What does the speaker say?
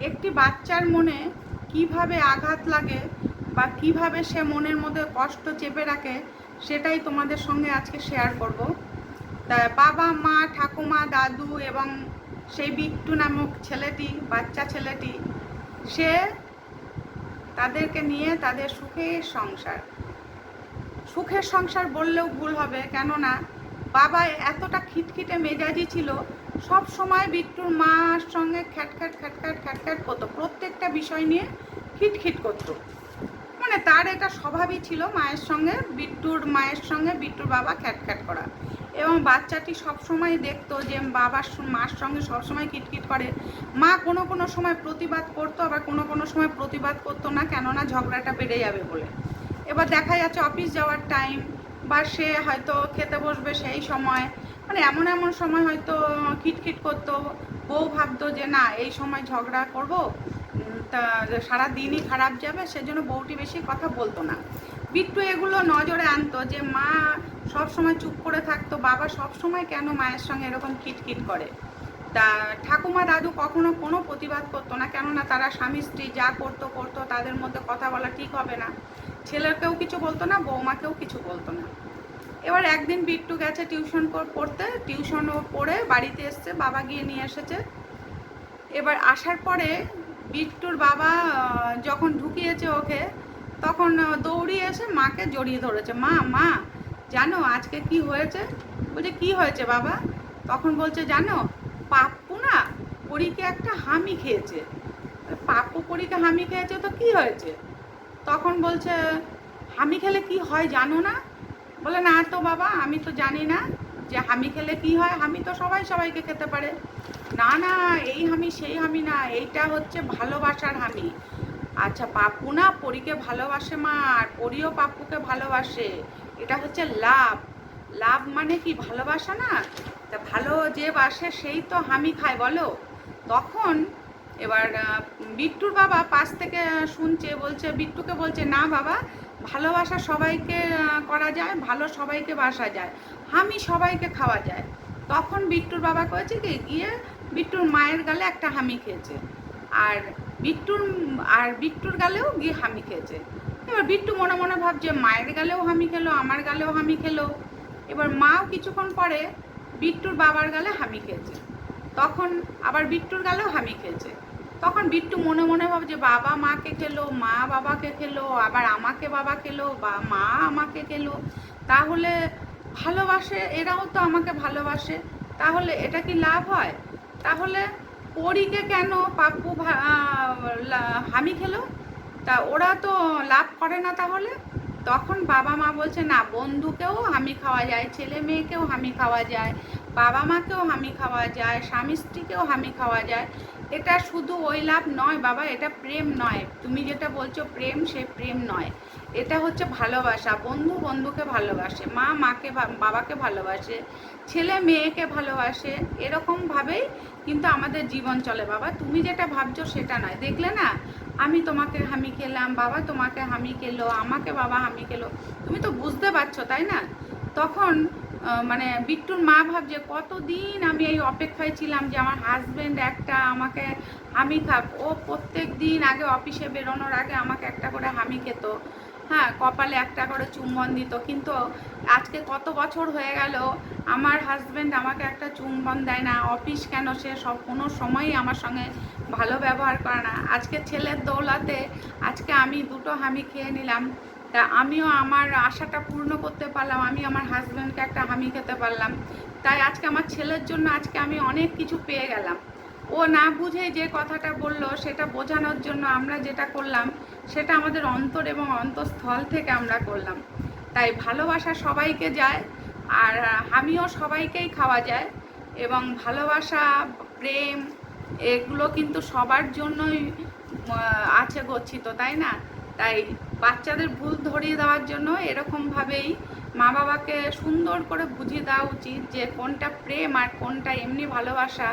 একটি বাচ্চার মনে কীভাবে আঘাত লাগে বা কীভাবে সে মনের মধ্যে কষ্ট চেপে রাখে, সেটাই তোমাদের সঙ্গে আজকে শেয়ার করব। তা বাবা, মা, ঠাকুমা, দাদু এবং সেই বিট্টু নামক ছেলেটি, বাচ্চা ছেলেটি, সে তাদেরকে নিয়ে তাদের সুখের সংসার। সুখের সংসার বললেও ভুল হবে, কেননা বাবা এতটা খিটখিটে মেজাজি ছিল, সব সময় বিট্টুর মার সঙ্গে খ্যাটখ্যাট খ্যাটখ্যাট খ্যাটখ্যাট করতো। প্রত্যেকটা বিষয় নিয়ে খিটখিট করতো। মানে তার এটা স্বভাবই ছিল মায়ের সঙ্গে, বিট্টুর মায়ের সঙ্গে, বিট্টুর বাবা খ্যাটখ্যাট করা। এবং বাচ্চাটি সবসময় দেখতো যে বাবার মার সঙ্গে সবসময় কিটকিট করে। মা কোনো কোনো সময় প্রতিবাদ করতো, আবার কোনো কোনো সময় প্রতিবাদ করতো না, কেননা ঝগড়াটা বেড়ে যাবে বলে। এবার দেখা যাচ্ছে অফিস যাওয়ার টাইম বা সে হয়তো খেতে বসবে সেই সময়। মানে এমন এমন সময় হয়তো খিটখিট করতো। বউ ভাবতো যে, না, এই সময় ঝগড়া করব। তা সারা দিনই খারাপ যাবে, সেজন্য বউটি বেশি কথা বলতো না। বিট্টু এগুলো নজরে আনতো যে, মা সব সময় চুপ করে থাকতো, বাবা সব সময় কেন মায়ের সঙ্গে এরকম খিটখিট করে? তা ঠাকুমা দাদু কখনো কোনো প্রতিবাদ করতো না, কেননা তারা স্বামী স্ত্রী যা করতো করতো, তাদের মধ্যে কথা বলা ঠিক হবে না। ছেলেকেও কিছু বলতো না, বৌমাকেও কিছু বলতো না। এবার একদিন বিট্টু গেছে টিউশন পড়তে, টিউশনও পড়ে বাড়িতে এসছে, বাবা গিয়ে নিয়ে এসেছে। এবার আসার পরে বিট্টুর বাবা যখন ঢুকিয়েছে ওকে, তখন দৌড়িয়ে এসে মাকে জড়িয়ে ধরেছে। মা মা, জানো আজকে কি হয়েছে? বলছে, কি হয়েছে বাবা? তখন বলছে, জানো, পাপ্পু না পরীকে একটা হামি খেয়েছে। পাপ্পু পরীকে হামি খেয়েছে তো কি হয়েছে? তখন বলছে, হামি খেলে কি হয় জানো না? বলে, না তো বাবা, আমি তো জানি না যে হামি খেলে কি হয়। হামি তো সবাই সবাইকে খেতে পারে। না না, এই হামি, সেই হামি না, এইটা হচ্ছে ভালোবাসার হামি। আচ্ছা পাপ্পু না, পরীকে ভালোবাসে মা, আর পরীও পাপ্পুকে ভালোবাসে। এটা হচ্ছে লাভ। লাভ মানে কি? ভালোবাসা না? তা ভালো যে বাসে, সেই তো হামি খায়, বলো? তখন এবার বিট্টুর বাবা পাশ থেকে শুনছে, বলছে, বিট্টুকে বলছে, না বাবা, ভালোবাসা সবাইকে করা যায়, ভালো সবাইকে বাসা যায়, হামি সবাইকে খাওয়া যায়। তখন বিট্টুর বাবা কয়েছে কি, গিয়ে বিট্টুর মায়ের গালে একটা হামি খেয়েছে। আর বিট্টুর আর বিট্টুর গালেও গিয়ে হামি খেয়েছে। এবার বিট্টু মনে মনে ভাবছে, মায়ের গালেও হামি খেলো, আমার গালেও হামি খেলো। এবার মাও কিছুক্ষণ পরে বিট্টুর বাবার গালে হামি খেয়েছে। তখন আবার বিট্টুর গালেও হামি খেয়েছে। তখন বিট্টু মনে মনে ভাব যে বাবা মাকে খেলো, মা বাবাকে খেলো, আবার আমাকে বাবা খেলো, বা মা আমাকে খেলো। তাহলে ভালোবাসে, এরাও তো আমাকে ভালোবাসে। তাহলে এটা কি লাভ হয়? তাহলে পরীকে কেন পাপ্পু হামি খেলো? তা ওরা তো লাভ করে না তাহলে? তখন বাবা মা বলছে, না, বন্ধুকেও হামি খাওয়া যায়, ছেলে মেয়েকেও হামি খাওয়া যায়, বাবা মাকেও হামি খাওয়া যায়, স্বামী স্ত্রীকেও হামি খাওয়া যায়। এটা শুধু ওই লাভ নয়, বাবা, এটা প্রেম নয়। তুমি যেটা বলছো, প্রেম, সে প্রেম নয়। এটা হচ্ছে ভালোবাসা। বন্ধু বন্ধুকে ভালোবাসে, মা মাকে বাবাকে ভালোবাসে, ছেলে মেয়েকে ভালোবাসে এরকমভাবেই কিন্তু আমাদের জীবন চলে। বাবা, তুমি যেটা ভাবছ সেটা নয়। দেখলে না, আমি তোমাকে হামি খেলাম, বাবা তোমাকে হামি খেলো, আমাকে বাবা হামি খেলো। তুমি তো বুঝতে পারছ, তাই না? তখন মানে বিট্টুর মা ভাবছে, কতদিন আমি এই অপেক্ষায় ছিলাম যে আমার হাজবেন্ড একটা আমাকে হামি খাক। ও প্রত্যেক দিন আগে অফিসে বেরোনোর আগে আমাকে একটা করে হামি খেত। হ্যাঁ কপালে একটা করে চুম্বন দিত। কিন্তু আজকে কত বছর হয়ে গেল, আমার হাজবেন্ড আমাকে একটা চুম্বন দেয় না। অফিস কেন সে সব কোনো সময়ই আমার সঙ্গে ভালো ব্যবহার করে না। আজকে ছেলের দৌলাতে আজকে আমি দুটো হামি খেয়ে নিলাম। তা আমিও আমার আশাটা পূর্ণ করতে পারলাম, আমি আমার হাজব্যান্ডকে একটা হামি খেতে পারলাম। তাই আজকে আমার ছেলের জন্য আজকে আমি অনেক কিছু পেয়ে গেলাম। ও না বুঝে যে কথাটা বলল, সেটা বোঝানোর জন্য আমরা যেটা করলাম, সেটা আমাদের অন্তর এবং অন্তঃস্থল থেকে আমরা করলাম। তাই ভালোবাসা সবাইকে যায়, আর আমিও সবাইকেই খাওয়া যায়, এবং ভালোবাসা, প্রেম, এগুলো কিন্তু সবার জন্যই আছে গচ্ছিত, তাই না? তাই বাচ্চাদের ভুল ধরিয়ে দেওয়ার জন্য এরকমভাবেই মা বাবাকে সুন্দর করে বুঝিয়ে দেওয়া উচিত যে কোনটা প্রেম আর কোনটা এমনি ভালোবাসা।